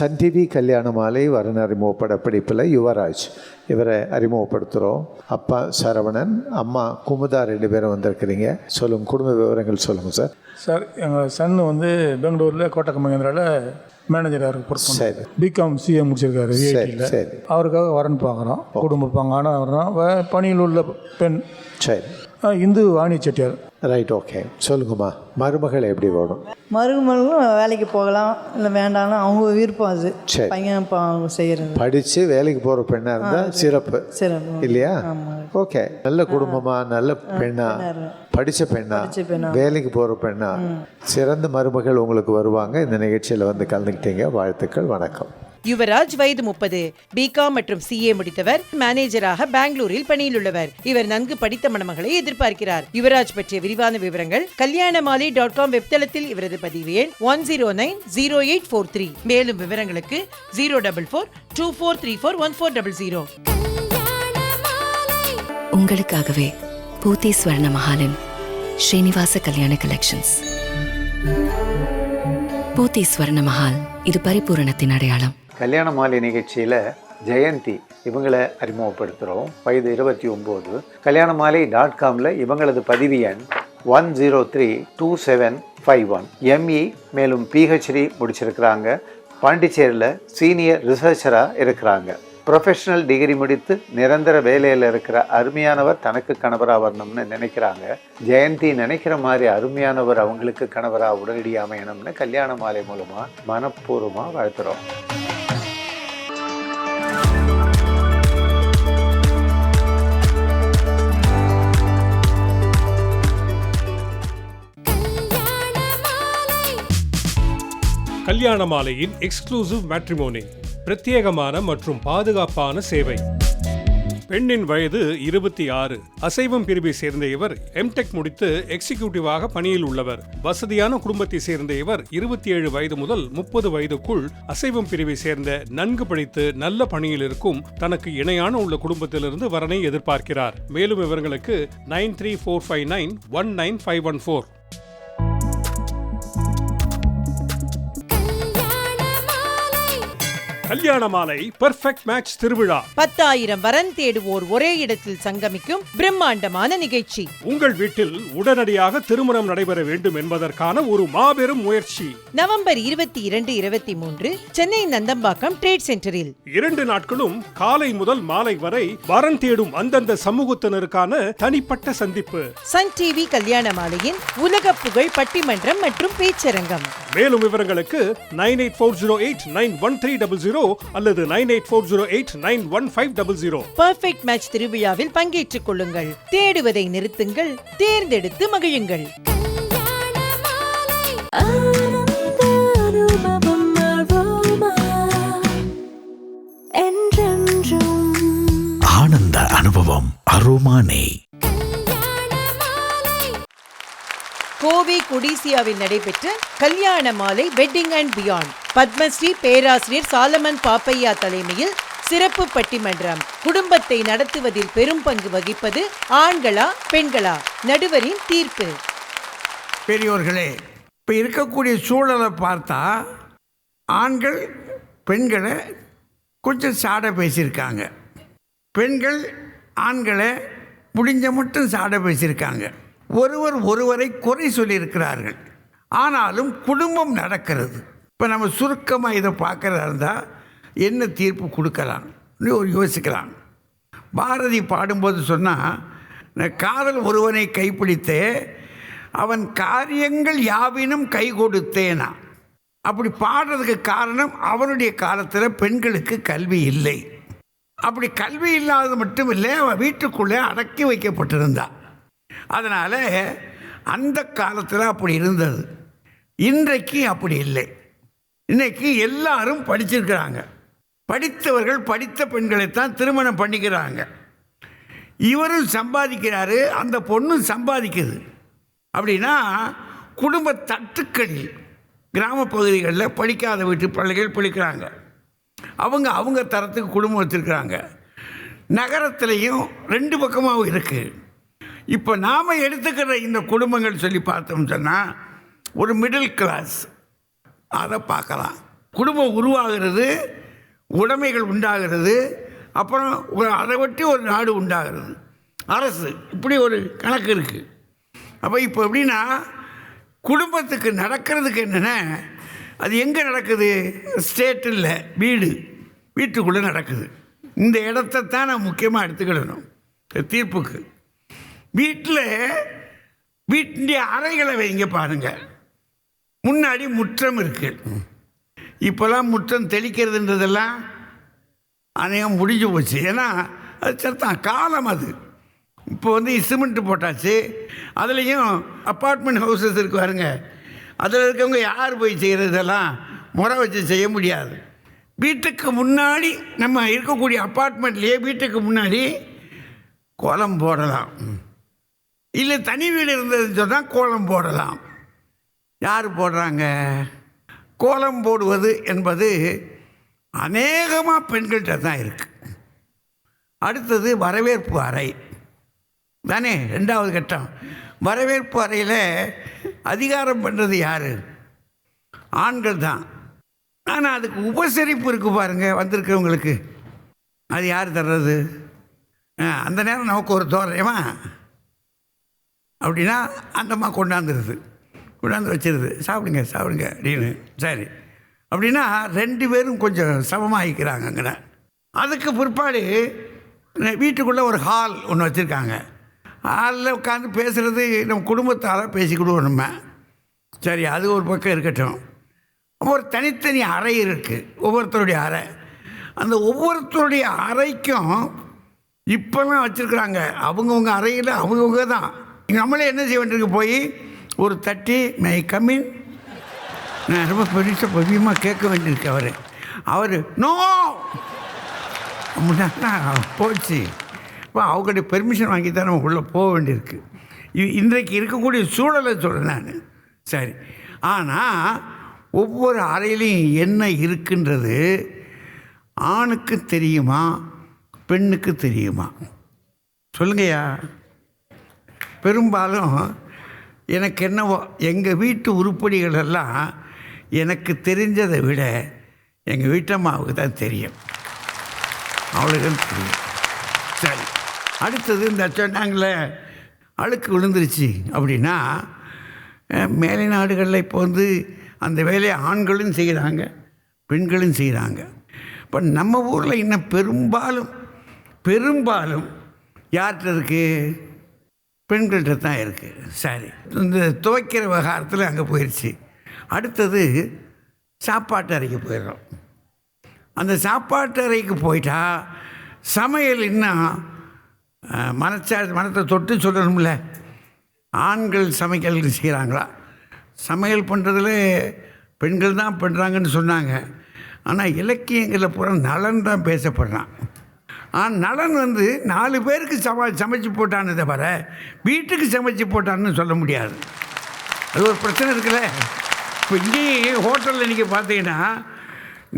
Sun TV Kalyana Malai வரன் அறிமுகப்பட பிடிப்பில் யுவராஜ். இவரை அறிமுகப்படுத்துகிறோம். அப்பா சரவணன் அம்மா குமுதா ரெண்டு பேரும் வந்திருக்கிறீங்க. சொல்லுங்கள் குடும்ப விவரங்கள் சொல்லுங்கள் சார். சார் எங்கள் சன் வந்து பெங்களூரில் கோட்டக்க மகேந்திராவில் மேனேஜராக ஒர்க் சரி. பிகாம் சிஏ முடிச்சிருக்காரு சரி அவருக்காக வரன் பார்க்குறோம். குடும்ப பாங்கான வரணும் வ- பணியில் உள்ள பெண். சரி. இந்து வாணி செட்டியார். ரைட் ஓகே சொல்லுங்கம்மா. மருமகள் எப்படி வேணும்? மருமகளும் வேலைக்கு போகலாம் இல்லை வேண்டாம்னு அவங்க விருப்பம் அது. சரி. பையன் இப்போ அவங்க செய்கிறது படித்து வேலைக்கு போகிற பெண்ணாக இருந்தால் சிறப்பு. சிறப்பு. இல்லையா. ஓகே நல்ல குடும்பமா? நல்ல பெண்ணா? படித்த பெண்ணா? பெண்ணா. வேலைக்கு போகிற பெண்ணா? சிறந்த மருமகள் உங்களுக்கு வருவாங்க. இந்த நிகழ்ச்சியில் வந்து கலந்துக்கிட்டீங்க. வாழ்த்துக்கள். வணக்கம். யுவராஜ் வயது முப்பது. பிகாம் மற்றும் சிஏ முடித்தவர். மேனேஜராக பெங்களூரில் பணியில் உள்ளவர் இவர் நன்கு படித்த மணமகளை எதிர்பார்க்கிறார். யுவராஜ் பற்றிய விரிவான விவரங்கள் கல்யாணமாலி டாட் காம் வெப்தளத்தில் இவரது பதிவு எண் one zero nine zero eight four three மேலும் விவரங்களுக்கு zero double four two four three four one four double zero உங்களுக்காகவே பூத்தி ஸ்வர்ண மகாலின் ஸ்ரீனிவாச கல்யாண கலெக்ஷன்ஸ் பூத்தி ஸ்வர்ண மஹால் இது பரிபூரணத்தின் அடையாளம். கல்யாண மாலை நிகழ்ச்சியில் ஜெயந்தி இவங்களை அறிமுகப்படுத்துகிறோம் வயது இருபத்தி ஒம்பது. கல்யாண மாலை டாட் காமில் இவங்களது பதிவு எண் one zero three two seven five one ME மேலும் பிஹெச்டி முடிச்சிருக்கிறாங்க. பாண்டிச்சேரியில் சீனியர் ரிசர்ச்சராக இருக்கிறாங்க. ப்ரொஃபஷனல் டிகிரி முடித்து நிரந்தர வேலையில் இருக்கிற அருமையானவர் தனக்கு கணவராக வரணும்னு நினைக்கிறாங்க. ஜெயந்தி நினைக்கிற மாதிரி அருமையானவர் அவங்களுக்கு கணவராக உடனடியாக அமையணும்னு கல்யாண மாலை மூலமாக மனப்பூர்வமாக வாழ்த்துறோம். கல்யாண மாலையின் எக்ஸ்க்ளூசிவ் மேட்ரிமோனி பிரத்யேகமான மற்றும் பாதுகாப்பான சேவை. பெண்ணின் வயது இருபத்தி ஆறு. அசைவம் பிரிவை சேர்ந்த இவர் எம்டெக் முடித்து எக்ஸிகியூட்டிவாக பணியில் உள்ளவர். வசதியான குடும்பத்தை சேர்ந்த இவர் இருபத்தி ஏழு வயது முதல் முப்பது வயதுக்குள் அசைவம் பிரிவை சேர்ந்த நன்கு படித்து நல்ல பணியில் இருக்கும் தனக்கு இணையான உள்ள குடும்பத்திலிருந்து வரனை எதிர்பார்க்கிறார். மேலும் விவரங்களுக்கு nine three four five nine one nine five one four. Kalyana Malai perfect match திருவிழா. பத்தாயிரம் வரன் தேடுவோர் ஒரே இடத்தில் சங்கமிக்கும் பிரம்மாண்டமான நிகழ்ச்சி. உங்கள் வீட்டில் உடனடியாக திருமணம் நடைபெற வேண்டும் என்பதற்கான ஒரு மாபெரும் முயற்சி. நவம்பர் இருபத்தி இரண்டு இருபத்தி மூன்று சென்னை நந்தம்பாக்கம் ட்ரேட் சென்டரில் இரண்டு நாட்களும் காலை முதல் மாலை வரை வரன் தேடும் அந்தந்த சமூகத்தினருக்கான தனிப்பட்ட சந்திப்பு. சன் டிவி கல்யாண மாலையின் உலக புகழ் பட்டிமன்றம் மற்றும் பேச்சரங்கம். மேலும் விவரங்களுக்கு nine eight four zero eight nine one three double zero அல்லது nine eight four zero eight nine one five double zero. Perfect match திருவிழாவில் பங்கேற்றுக் கொள்ளுங்கள். தேடுவதை நிறுத்துங்கள். தேர்ந்தெடுத்து மகிழுங்கள். ஆனந்த அனுபவம் அரோமானே கோவை கொடிசியாவில் நடைபெற்ற கல்யாண மாலை வெட்டிங் அண்ட் பியாண்ட் பத்மஸ்ரீ பேராசிரியர் சாலமன் பாப்பையா தலைமையில் சிறப்பு பட்டிமன்றம். குடும்பத்தை நடத்துவதில் பெரும் பங்கு வகிப்பது ஆண்களா பெண்களா? நடுவரின் தீர்ப்பு. பெரியோர்களே இப்போ இருக்கக்கூடிய சூழலை பார்த்தா ஆண்கள் பெண்களை கொஞ்சம் சாட பேசியிருக்காங்க. பெண்கள் ஆண்களை முடிஞ்ச மட்டும் சாட பேசியிருக்காங்க. ஒருவர் ஒருவரை குறை சொல்லியிருக்கிறார்கள். ஆனாலும் குடும்பம் நடக்கிறது. இப்போ நம்ம சுருக்கமாக இதை பார்க்குறதா இருந்தால் என்ன தீர்ப்பு கொடுக்கலாம்? ஒரு யோசிக்கலாம். பாரதி பாடும்போது சொன்னால் காதல் ஒருவனை கைப்பிடித்தே அவன் காரியங்கள் யாவினும் கை கொடுத்தேனா? அப்படி பாடுறதுக்கு காரணம் அவனுடைய காலத்தில் பெண்களுக்கு கல்வி இல்லை. அப்படி கல்வி இல்லாதது மட்டும் இல்லை அவன் வீட்டுக்குள்ளே அடக்கி வைக்கப்பட்டிருந்தான் அதனால் அந்த காலத்தில் அப்படி இருந்தது. இன்றைக்கு அப்படி இல்லை. இன்றைக்கு எல்லாரும் படிச்சிருக்கிறாங்க. படித்தவர்கள் படித்த பெண்களைத்தான் திருமணம் பண்ணிக்கிறாங்க. இவரும் சம்பாதிக்கிறாரு அந்த பொண்ணும் சம்பாதிக்குது. அப்படின்னா குடும்ப தட்டுக்களில் கிராம பகுதிகளில் படிக்காத வீட்டு பிள்ளைகள் படிக்கிறாங்க அவங்க அவங்க தரத்துக்கு குடும்பம் வச்சுருக்கிறாங்க. நகரத்துலேயும் ரெண்டு பக்கமாகவும் இருக்குது இப்போ நாம் எடுத்துக்கிற இந்த குடும்பங்கள் சொல்லி பார்த்தோம்னு சொன்னால் ஒரு மிடில் கிளாஸ் அதை பார்க்கலாம். குடும்பம் உருவாகிறது உடைமைகள் உண்டாகிறது அப்புறம் ஒரு- அதை ஒட்டி ஒரு நாடு உண்டாகிறது. அரசு இப்படி ஒரு கணக்கு இருக்குது அப்போ இப்போ எப்படின்னா குடும்பத்துக்கு நடக்கிறதுக்கு என்னென்ன அது எங்கே நடக்குது? ஸ்டேட் இல்லை வீடு. வீட்டுக்குள்ளே நடக்குது. இந்த இடத்த தான் நான் முக்கியமாக எடுத்துக்கிடணும். தீர்ப்புக்கு. வீட்டில் வீட்டுடைய அறைகளை வைங்க பாருங்கள் முன்னாடி முற்றம் இருக்குது இப்போல்லாம் முற்றம் தெளிக்கிறதுன்றதெல்லாம் அநேகம் முடிஞ்சு போச்சு. ஏன்னா அது சத்தான் காலம் அது. இப்போ வந்து சிமெண்ட் போட்டாச்சு. அதுலேயும் அப்பார்ட்மெண்ட் ஹவுசஸ் இருக்கு பாருங்க. அதில் இருக்கவங்க யார் போய் செய்கிறதெல்லாம் முறை வச்சு செய்ய முடியாது. வீட்டுக்கு முன்னாடி நம்ம இருக்கக்கூடிய அப்பார்ட்மெண்ட்லேயே வீட்டுக்கு முன்னாடி கோலம் போடலாம். இல்லை தனி வீடு இருந்ததுன்னு சொன்னால் கோலம் போடலாம். யார் போடுறாங்க? கோலம் போடுவது என்பது அநேகமாக பெண்கள்கிட்ட தான் இருக்குது அடுத்தது வரவேற்பு அறை. தானே ரெண்டாவது கட்டம். வரவேற்பு அறையில் அதிகாரம் பண்ணுறது யார்? ஆண்கள் தான். ஆனால் அதுக்கு உபசரிப்பு இருக்குது பாருங்கள் வந்திருக்கிறவங்களுக்கு. அது யார் தர்றது? ஆ, அந்த நேரம் நமக்கு ஒரு தோறையமா அப்படின்னா அந்தம்மா கொண்டாந்துருது. கொண்டாந்து வச்சிருது. சாப்பிடுங்க சாப்பிடுங்க அப்படின்னு சரி. அப்படின்னா ரெண்டு பேரும் கொஞ்சம் சமமாகிக்கிறாங்க அங்கே அதுக்கு பிற்பாடு வீட்டுக்குள்ளே ஒரு ஹால் ஒன்று வச்சுருக்காங்க. ஹாலில் உட்காந்து பேசுகிறது நம்ம குடும்பத்தால் பேசிக்கிடுவோம் நம்ம. சரி அது ஒரு பக்கம் இருக்கட்டும். ஒரு தனித்தனி அறை இருக்குது ஒவ்வொருத்தருடைய அறை. அந்த ஒவ்வொருத்தருடைய அறைக்கும் இப்போல்லாம் வச்சுருக்குறாங்க. அவங்கவுங்க அறையில் அவங்கவுங்க தான். நம்மளே என்ன செய்ய வேண்டியிருக்கு? போய் ஒரு தட்டி மை கம்மின் நான் ரொம்ப பெருச பதியமாக கேட்க வேண்டியிருக்கு அவர். அவர் நோ அப்படின்னா போச்சு. இப்போ அவங்ககிட்ட பெர்மிஷன் வாங்கி தான் நம்ம உள்ளே போக வேண்டியிருக்கு. இ- இன்றைக்கு இருக்கக்கூடிய சூழலை சொல்கிறேன் நான். சரி. ஆனால் ஒவ்வொரு அறையிலையும் என்ன இருக்குன்றது ஆணுக்கு தெரியுமா பெண்ணுக்கு தெரியுமா? சொல்லுங்கய்யா. பெரும்பாலும் எனக்கு என்னவோ எங்கள் வீட்டு உருப்படிகள் எல்லாம் எனக்கு தெரிஞ்சதை விட எங்கள் வீட்டம்மாவுக்கு தான் தெரியும். அவளுக்கு தெரியும். சரி அடுத்தது இந்த சொன்னாங்களே அழுக்கு விழுந்துருச்சு அப்படின்னா மேலை நாடுகளில் இப்போ வந்து அந்த வேலையை ஆண்களும் செய்கிறாங்க பெண்களும் செய்கிறாங்க இப்போ நம்ம ஊரில் இன்னும் பெரும்பாலும் பெரும்பாலும் யார்கிட்ட இருக்குது பெண்கள்கிட்ட தான் இருக்குது சரி. இந்த துவைக்கிற விவகாரத்தில் அங்கே போயிடுச்சு அடுத்தது சாப்பாட்டு அறைக்கு போயிடுறோம். அந்த சாப்பாட்டு அறைக்கு போயிட்டா சமையல் இன்னும் மனச்சா மனத்தை தொட்டு சொல்லணும்ல. ஆண்கள் சமையல் செய்கிறாங்களா சமையல் பண்ணுறதுல பெண்கள் தான் பண்ணுறாங்கன்னு சொன்னாங்க. ஆனால் இலக்கியங்களில் பூரா நலன் தான் பேசப்படுறான். ஆனால் நலன் வந்து நாலு பேருக்கு சம சமைச்சு போட்டான்னு தவிர வீட்டுக்கு சமைச்சு போட்டான்னு சொல்ல முடியாது. அது ஒரு பிரச்சனை இருக்குல்ல? இப்போ இங்கேயே ஹோட்டலில் நீங்கள் பார்த்தீங்கன்னா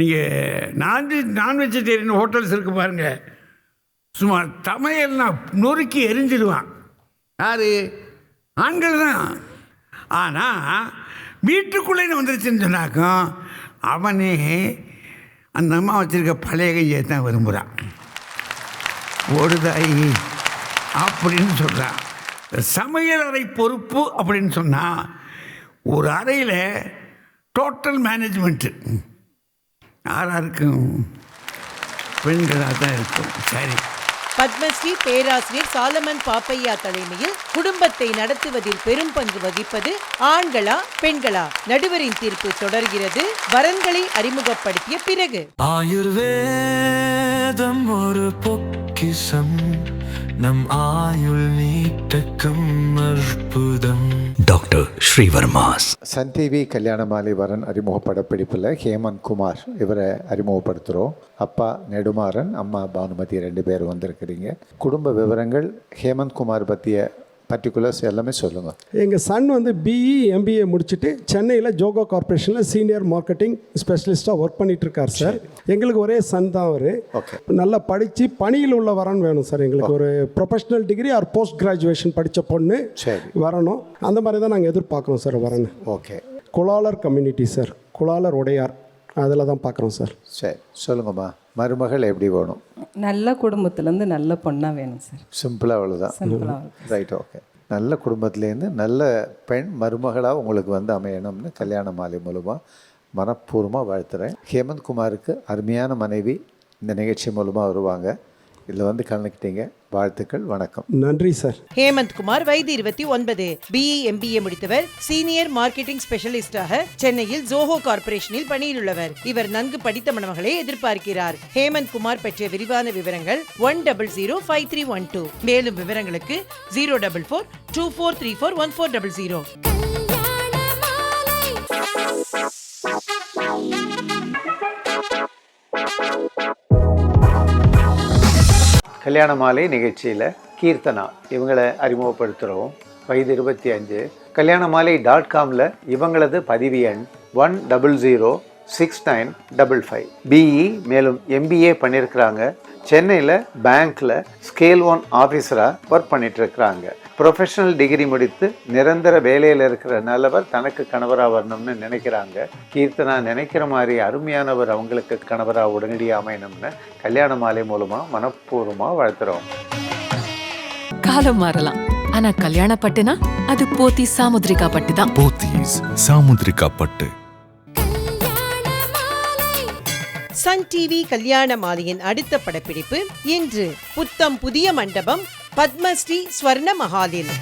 நீங்கள் நான்வெஜ் நான் வெஜிடேரியன் ஹோட்டல்ஸ் இருக்குது பாருங்கள் சும்மா சமையல்னா நொறுக்கி எரிஞ்சிடுவான் யார்? ஆண்கள் தான். ஆனால் வீட்டுக்குள்ளேன்னு வந்துருச்சுன்னு சொன்னாக்கும் அவனே அந்த அம்மா வச்சுருக்க பழைய கையை தான் விரும்புகிறான் ஓடுதாயி அப்படின்னு சொல்கிறான் சமையல் அறை பொறுப்பு அப்படின்னு சொன்னால் ஒரு அறையில் டோட்டல் மேனேஜ்மெண்ட்டு யாராக இருக்கும் பெண்களாக தான் இருக்கும். சரி. பத்மஸ்ரீ பேராசிரியர் சாலமன் பாப்பையா தலைமையில் குடும்பத்தை நடத்துவதில் பெரும் பங்கு வகிப்பது ஆண்களா பெண்களா? நடுவரின் தீர்ப்பு தொடர்கிறது. வரன்களை அறிமுகப்படுத்திய பிறகு. ஆயுர்வேதம் ஒரு பொக்கிஷம் நம் ஆயுள் நீட்டக்கும் அற்புதம். Doctor Srivarma's. Sun TV Kalyana Malai வரன் அறிமுக படப்பிடிப்பில் ஹேமந்த் குமார் இவரை அறிமுகப்படுத்துகிறோம். அப்பா நெடுமாறன் அம்மா பானுமதி ரெண்டு பேர் வந்திருக்கிறீங்க. குடும்ப விவரங்கள் ஹேமந்த் குமார் பற்றிய பர்டிகுலர்ஸ் எல்லாமே சொல்லுங்கள் எங்கள் சன் வந்து பிஇ எம்பிஏ முடிச்சுட்டு சென்னையில் ஜோகோ கார்ப்பரேஷனில் சீனியர் மார்க்கெட்டிங் ஸ்பெஷலிஸ்ட்டாக ஒர்க் பண்ணிட்டு இருக்கார் சார். எங்களுக்கு ஒரே சன் தான் அவர். ஓகே நல்லா படித்து பணியில் உள்ள வரன் வேணும் சார் எங்களுக்கு ஒரு professional degree or post graduation படித்த பொண்ணு சரி. வரணும். அந்த மாதிரி தான் நாங்கள் எதிர்பார்க்குறோம் சார் வரன் okay Kulalar community sir Kulalar Udayar. அதில் தான் பார்க்குறோம் சார். சரி சொல்லுங்கம்மா. மருமகள் எப்படி வேணும்? நல்ல குடும்பத்துலேருந்து நல்ல பொண்ணாக வேணும் சார். சிம்பிளாக அவ்வளோதான் ரைட் ஓகே நல்ல குடும்பத்துலேருந்து நல்ல பெண் மருமகளாக உங்களுக்கு வந்து அமையணும்னு கல்யாண மாலை மூலமாக மனப்பூர்வமாக வாழ்த்துறேன். ஹேமந்த் குமாருக்கு அருமையான மனைவி. இந்த நிகழ்ச்சி மூலமாக வருவாங்க. இதில் வந்து கலந்துக்கிட்டீங்க. வாழ்த்துக்கள் வணக்கம். நன்றி சார். ஹேமந்த் குமார் வயது இருபத்தி ஒன்பது. பிஇ எம்பிஏ முடித்தவர். சீனியர் மார்க்கெட்டிங் ஸ்பெஷலிஸ்டாக சென்னையில் ஜோஹோ கார்ப்பரேஷனில் பணியிலுள்ளவர். இவர் நன்கு படித்த மணமகளை எதிர்பார்க்கிறார். ஹேமந்த் குமார் பற்றிய விரிவான விவரங்கள் one double zero five three one two. மேலும் விவரங்களுக்கு zero double four two four three four one four double zero. Kalyana Malai நிகழ்ச்சியில் கீர்த்தனா. இவங்களை அறிமுகப்படுத்துகிறோம் வயது இருபத்தி அஞ்சு. கல்யாண மாலை டாட் காமில் இவங்களது பதிவு எண் one double zero six nine double five BE மேலும் எம்பிஏ பண்ணியிருக்கிறாங்க சென்னையில் பேங்க்கில் ஸ்கேல் ஒன் ஆஃபீஸராக ஒர்க் பண்ணிகிட்ருக்கிறாங்க ப்ரொஃபஷனல் டிகிரி முடித்து நிரந்தர வேலையில் இருக்கிற நல்லவர் தனக்கு கணவராக வரணும்னு நினைக்கிறாங்க. கீர்த்தனா நினைக்கிற மாதிரி அருமையானவர் அவங்களுக்கு கணவராக உடனடியாக அமையணும்னு கல்யாண மாலை மூலமாக மனப்பூர்வமாக வாழ்த்துறோம். காலம் மாறலாம். ஆனா கல்யாண பட்டுனா அது போத்தி சாமுத்ரிகா பட்டு தான். போத்தீஸ் சாமுத்ரிகா பட்டு. சன் டிவி கல்யாண மாலையின் அடுத்த படப்பிடிப்பு இன்று புத்தம் புதிய மண்டபம் பத்மஸ்ரீ ஸ்வர்ண மஹாலில்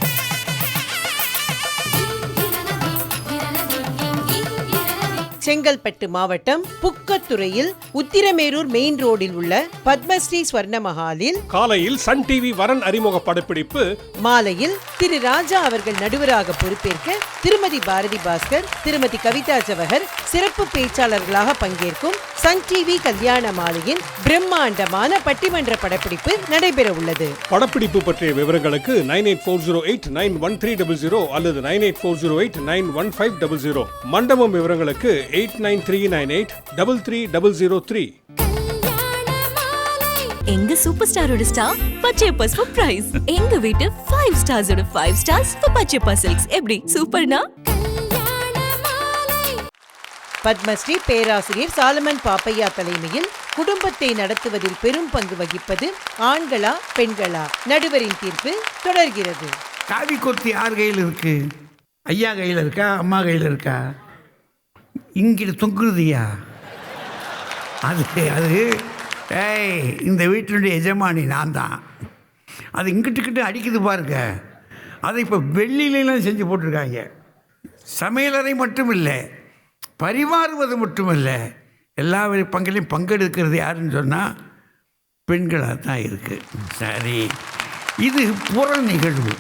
செங்கல்பட்டு மாவட்டம் புக்கத்துறையில் உத்திரமேரூர் மெயின் ரோடில் உள்ள பத்மஸ்ரீ ஸ்வர்ண மஹாலில் காலையில் சன் டிவி வரன் அறிமுக படப்பிடிப்பு. மாலையில் திரு ராஜா அவர்கள் நடுவராக பொறுப்பேற்க திருமதி பாரதி பாஸ்கர் திருமதி கவிதா ஜவஹர் சிறப்பு பேச்சாளர்களாக பங்கேற்கும் சன் டிவி கல்யாண மாலையின் பிரம்மாண்டமான பட்டிமன்ற படப்பிடிப்பு நடைபெற உள்ளது. படப்பிடிப்பு பற்றிய விவரங்களுக்கு nine eight four zero eight nine one three double zero அல்லது nine eight four zero eight nine one five double zero மண்டபம் விவரங்களுக்கு eight nine three nine eight double three double zero three எங்க சூப்பர் ஸ்டாரோட star Pachaiyappa surprise எங்க வீட்டு five ஸ்டார்ஸோட five stars Pachaiyappa silks எப்படி? சூப்பர்னா? பத்மஸ்ரீ பேராசிரியர் சாலமன் பாப்பையா தலைமையில் குடும்பத்தை நடத்துவதில் பெரும் பங்கு வகிப்பது ஆண்களா பெண்களா? நடுவரின் தீர்ப்பு தொடர்கிறது. காவி கொத்தி யார் கையில் இருக்கு ஐயா கையில் இருக்கா அம்மா கையில் இருக்கா? இங்கிட்டு தொங்குறதுயா? அது அது ஏய் இந்த வீட்டினுடைய எஜமானி நான் தான். அது இங்கிட்டுக்கிட்டு அடிக்குது பாருங்க. அதை இப்போ வெள்ளியிலாம் செஞ்சு போட்டிருக்காங்க. சமையலறை மட்டும் இல்லை பரிமாறுவது மட்டும் இல்லை. எல்லா பங்கிலையும் பங்கெடுக்கிறது யாருன்னு சொன்னால் பெண்களாக தான் இருக்குது சரி. இது புற நிகழ்வு.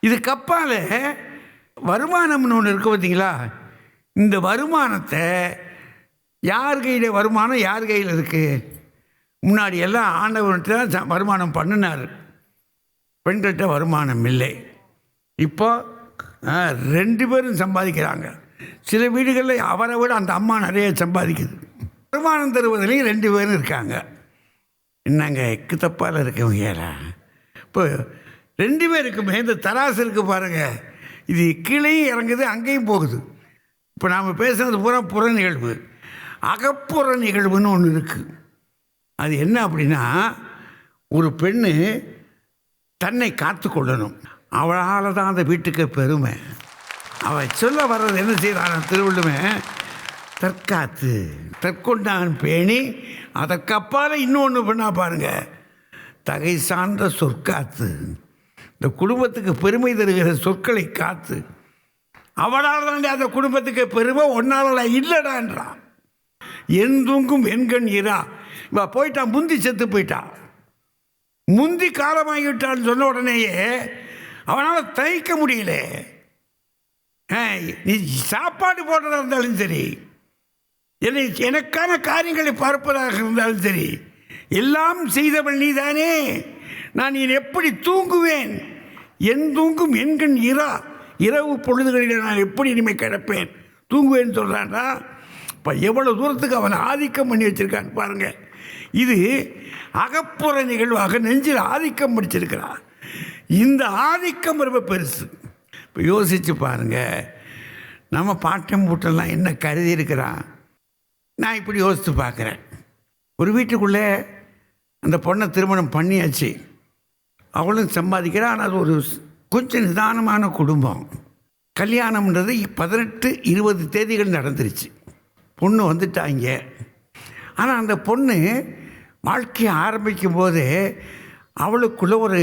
இது அப்பால வருமானம்னு ஒன்று இருக்கு பார்த்தீங்களா இந்த வருமானத்தை யார் கையில் வருமானம் யார் கையில் இருக்குது முன்னாடி எல்லாம் ஆண்டவர்கிட்ட தான் ச- வருமானம் பண்ணினார். பெண்கள்கிட்ட வருமானம் இல்லை. இப்போ ஆ, ரெண்டு பேரும் சம்பாதிக்கிறாங்க. சில வீடுகளில் அவரை விட அந்த அம்மா நிறைய சம்பாதிக்குது. வருமானம் தருவதிலையும் ரெண்டு பேரும் இருக்காங்க. என்னங்க எக்கு தப்பால் இருக்கவங்க இப்போ ரெண்டு பேருக்குமே இந்த தராசு இருக்கு பாருங்கள் இது கீழேயும் இறங்குது அங்கேயும் போகுது. இப்போ நாம் பேசுகிறது பூரா புற நிகழ்வு. அகப்புற நிகழ்வுன்னு ஒன்று இருக்குது அது என்ன அப்படின்னா ஒரு பெண்ணு தன்னை காத்து கொள்ளணும். அவளால் தான் அந்த வீட்டுக்கு பெருமை. அவள் சொல்ல வர்றது என்ன செய்கிறான் திருவள்ளுமே தற்காத்து தற்கொண்டான் பேணி அதற்கப்பால் இன்னொன்று பண்ணா பாருங்க. தகை சார்ந்த சொற்காத்து. இந்த குடும்பத்துக்கு பெருமை தருகிற சொற்களை காத்து. அவளால் தான் அந்த குடும்பத்துக்கு பெருமை ஒன்னால இல்லைடான்றான். எந்தூங்கும் எண்கண் இரா. இவ போயிட்டான் முந்தி செத்து போயிட்டான் முந்தி காலமாகிவிட்டான்னு சொன்ன உடனேயே அவனால் தைக்க முடியல. ஆ, நீ சாப்பாடு போடுறதா இருந்தாலும் சரி என்னை எனக்கான காரியங்களை பார்ப்பதாக இருந்தாலும் சரி எல்லாம் செய்தவள் நீதானே. நான் நீ எப்படி தூங்குவேன்? என் தூங்கும் என்கண் இரா. இரவு பொழுதுகளில் நான் எப்படி இனிமேல் கிடப்பேன்? தூங்குவேன்னு சொல்கிறான்னா இப்போ எவ்வளோ தூரத்துக்கு அவன் ஆதிக்கம் பண்ணி வச்சிருக்கான்னு பாருங்கள் இது அகப்புற நிகழ்வாக நெஞ்சில் ஆதிக்கம் படிச்சிருக்கிறான் இந்த ஆதிக்கம் ரொம்ப பெருசு. இப்போ யோசித்து பாருங்கள் நம்ம பாட்டம் பூட்டெல்லாம் என்ன கருதி இருக்கிறான் நான் இப்படி யோசித்து பார்க்குறேன். ஒரு வீட்டுக்குள்ளே அந்த பொண்ணை திருமணம் பண்ணியாச்சு. அவளும் சம்பாதிக்கிறான் ஆனால் அது ஒரு கொஞ்சம் நிதானமான குடும்பம். கல்யாணம்ன்றது பதினெட்டு இருபது தேதிகள் நடந்துருச்சு. பொண்ணு வந்துட்டாங்க. ஆனால் அந்த பொண்ணு வாழ்க்கையை ஆரம்பிக்கும் போது அவளுக்குள்ள ஒரு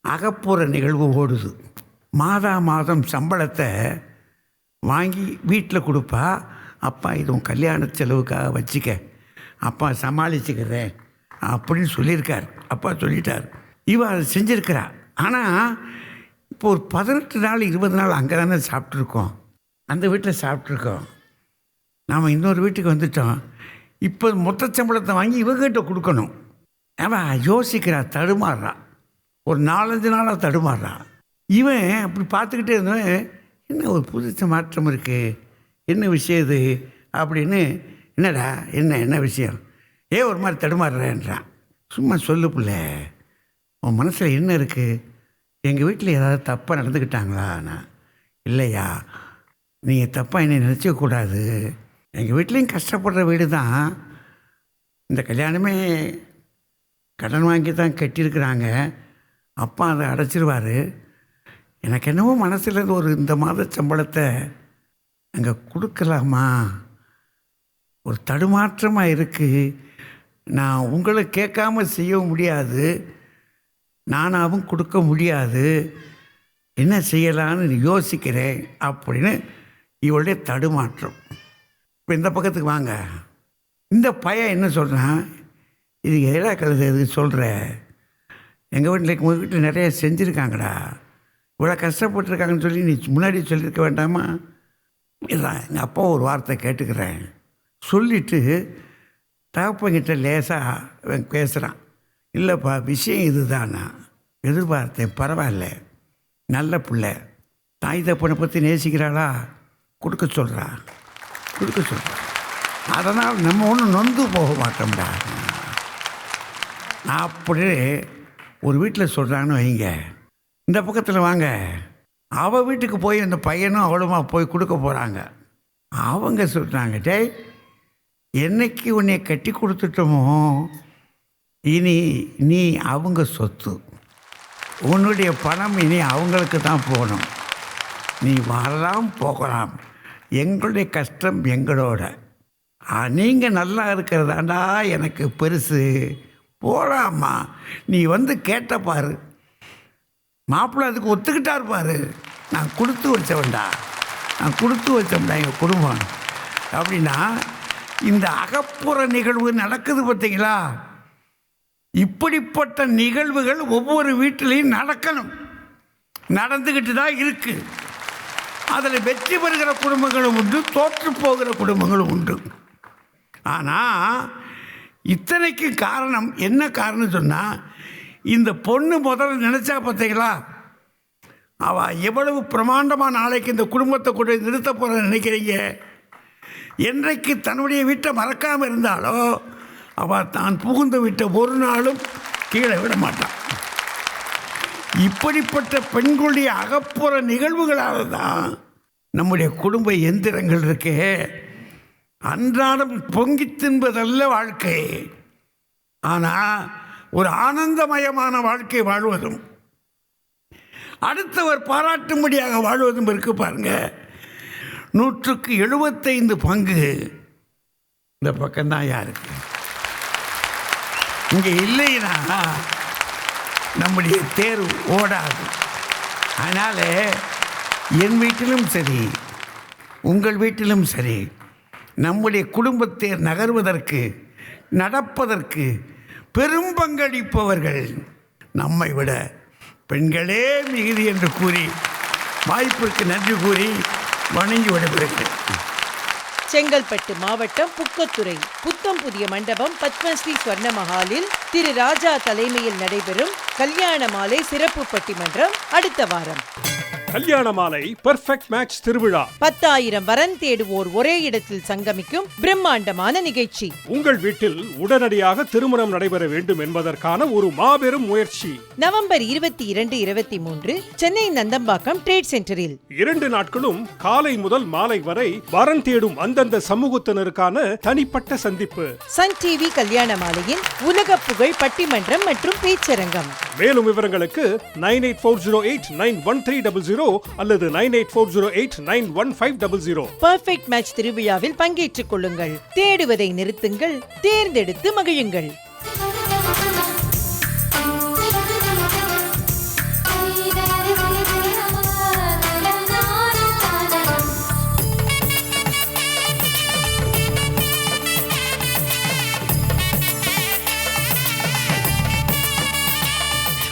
அகப்புற நிகழ்வு ஓடுது. மாதா மாதம் சம்பளத்தை வாங்கி வீட்டில் கொடுப்பா. அப்பா இது உன் கல்யாண செலவுக்காக வச்சுக்க. அப்பா சமாளிச்சுக்கிறேன். அப்படின்னு சொல்லியிருக்கார். அப்பா சொல்லிட்டார். இவ அதை செஞ்சுருக்கிறா. ஆனால் இப்போ ஒரு பதினெட்டு நாள் இருபது நாள் அங்கே தானே சாப்பிட்ருக்கோம் அந்த வீட்டில் சாப்பிட்ருக்கோம் நாம் இன்னொரு வீட்டுக்கு வந்துட்டோம். இப்போ மொத்த சம்பளத்தை வாங்கி இவங்கிட்ட கொடுக்கணும். அவன் யோசிக்கிறா தடுமாறுறா ஒரு நாலஞ்சு நாளாக தடுமாறுறா இவன் அப்படி பார்த்துக்கிட்டே இருந்தவன் என்ன ஒரு புதுச்ச மாற்றம் இருக்குது என்ன விஷயம் இது? அப்படின்னு என்னடா என்ன என்ன விஷயம்? ஏன் ஒரு மாதிரி தடுமாறுறேன்றான். சும்மா சொல்லு பிள்ளை. உன் மனசில் என்ன இருக்குது எங்கள் வீட்டில் ஏதாவது தப்பாக நடந்துக்கிட்டாங்களா? நான் இல்லையா? நீங்கள் தப்பாக என்னை நினச்சிக்கக்கூடாது எங்கள் வீட்லேயும் கஷ்டப்படுற வீடு தான் இந்த கல்யாணமே கடன் வாங்கி தான் கட்டியிருக்கிறாங்க. அப்பா அதை அடைச்சிருவார். எனக்கு என்னவோ மனசில் ஒரு இந்த மாத சம்பளத்தை அங்கே கொடுக்கலாமா? ஒரு தடுமாற்றமாக இருக்குது நான் உங்களை கேட்காம செய்ய முடியாது. நானாகவும் கொடுக்க முடியாது. என்ன செய்யலான்னு யோசிக்கிறேன் அப்படின்னு இவளுடைய தடுமாற்றம். இப்போ இந்த பக்கத்துக்கு வாங்க. இந்த பையன் என்ன சொல்கிறான் இது எதா கழுது இது சொல்கிற எங்கள் வீட்டில் உங்கள் வீட்டில் நிறைய செஞ்சுருக்காங்கடா. இவ்வளோ கஷ்டப்பட்டுருக்காங்கன்னு சொல்லி நீ முன்னாடி சொல்லியிருக்க வேண்டாமா? இதான் எங்கள் அப்பா ஒரு வார்த்தை கேட்டுக்கிறேன். சொல்லிவிட்டு தகப்பங்கிட்ட லேசாக பேசுகிறான் இல்லைப்பா விஷயம் இதுதானா? எதிர்பார்த்தேன் பரவாயில்ல. நல்ல பிள்ளை. தாய் தப்பனை பற்றி நேசிக்கிறாளா? கொடுக்க சொல்கிறா கொடுக்க சொல்கிறா அதனால் நம்ம ஒன்றும் நொந்து போக மாட்டோம்டா. அப்படி ஒரு வீட்டில் சொல்கிறாங்கன்னு வைங்க. இந்த பக்கத்தில் வாங்க. அவள் வீட்டுக்கு போய் அந்த பையனும் அவளுமா போய் கொடுக்க போகிறாங்க அவங்க சொல்கிறாங்க டேய் என்னைக்கு உன்னை கட்டி கொடுத்துட்டோமோ இனி நீ அவங்க சொத்து. உன்னுடைய பணம் இனி அவங்களுக்கு தான் போகணும். நீ வரலாம் போகலாம். எங்களுடைய கஷ்டம் எங்களோட. நீங்கள் நல்லா இருக்கிறதாண்டா எனக்கு பெருசு. போகலாம்மா நீ வந்து கேட்ட பாரு. மாப்பிள்ளை அதுக்கு ஒத்துக்கிட்டா பாரு. நான் கொடுத்து வச்சவன்டா. நான் கொடுத்து வச்சவன்டா எங்கள் குடும்பம். அப்படின்னா இந்த அகப்புற நிகழ்வு நடக்குது பார்த்தீங்களா? இப்படிப்பட்ட நிகழ்வுகள் ஒவ்வொரு வீட்டிலையும் நடக்கணும். நடந்துக்கிட்டு தான் இருக்கு. அதில் வெற்றி பெறுகிற குடும்பங்களும் உண்டு தோற்று போகிற குடும்பங்களும் உண்டு. ஆனால் இத்தனைக்கு காரணம் என்ன காரணம் சொன்னால் இந்த பொண்ணு முதல்ல நினச்சா பார்த்தீங்களா அவள் எவ்வளவு பிரமாண்டமாக நாளைக்கு இந்த குடும்பத்தை கொண்டு நிறுத்த போகிறேன்னு நினைக்கிறீங்க? என்றைக்கு தன்னுடைய வீட்டை மறக்காமல் இருந்தாலோ அவள் தான் புகுந்து விட்ட ஒரு நாளும் கீழே விட மாட்டான் இப்படிப்பட்ட பெண்களுடைய அகப்புற நிகழ்வுகளால் தான் நம்முடைய குடும்ப எந்திரங்கள் இருக்கே. அன்றாடம் பொங்கி தின்பதல்ல வாழ்க்கை. ஆனால் ஒரு ஆனந்தமயமான வாழ்க்கை வாழ்வதும் அடுத்தவர் பாராட்டும்படியாக வாழ்வதும் இருக்கு பாருங்க. நூற்றுக்கு எழுபத்தைந்து பங்கு இந்த பக்கம்தான் யாருக்கு? இங்கே இல்லைன்னா நம்முடைய தேர் ஓடாது. அதனால் என் வீட்டிலும் சரி உங்கள் வீட்டிலும் சரி நம்முடைய குடும்பத்தேர் நகர்வதற்கு நடப்பதற்கு பெரும் பங்களிப்பவர்கள் நம்மை விட பெண்களே மிகுதி என்று கூறி வாய்ப்பிற்கு நன்றி கூறி வணங்கி விடைபெறுகிறேன். செங்கல்பட்டு மாவட்டம் புக்கத்துறை. புத்தம் புதிய மண்டபம் பத்மஸ்ரீ ஸ்வர்ண மஹாலில் திரு ராஜா தலைமையில் நடைபெறும் கல்யாண மாலை சிறப்பு பட்டிமன்றம் அடுத்த வாரம். கல்யாண மாலை பெர்ஃபெக்ட் மேட்ச் திருவிழா. பத்தாயிரம் வரன் தேடுவோர் ஒரே இடத்தில் சங்கமிக்கும் பிரம்மாண்டமான நிகழ்ச்சி. உங்கள் வீட்டில் உடனடியாக திருமணம் நடைபெற வேண்டும் என்பதற்கான ஒரு மாபெரும் முயற்சி. நவம்பர் இருபத்தி இரண்டு இருபத்தி மூன்று சென்னை நந்தம்பாக்கம் ட்ரேட் சென்டரில் இரண்டு நாட்களும் காலை முதல் மாலை வரை வரன் தேடும் அந்தந்த சமூகத்தினருக்கான தனிப்பட்ட சந்திப்பு. சன் டிவி கல்யாண மாலையின் உலக புகழ் பட்டிமன்றம் மற்றும் பேச்சரங்கம். மேலும் விவரங்களுக்கு nine eight four zero eight nine one three double zero அல்லது nine eight four zero eight nine one five double zero. Perfect match திருவிழாவில் பங்கேற்றுக் கொள்ளுங்கள். தேடுவதை நிறுத்துங்கள். தேர்ந்தெடுத்து மகிழுங்கள்.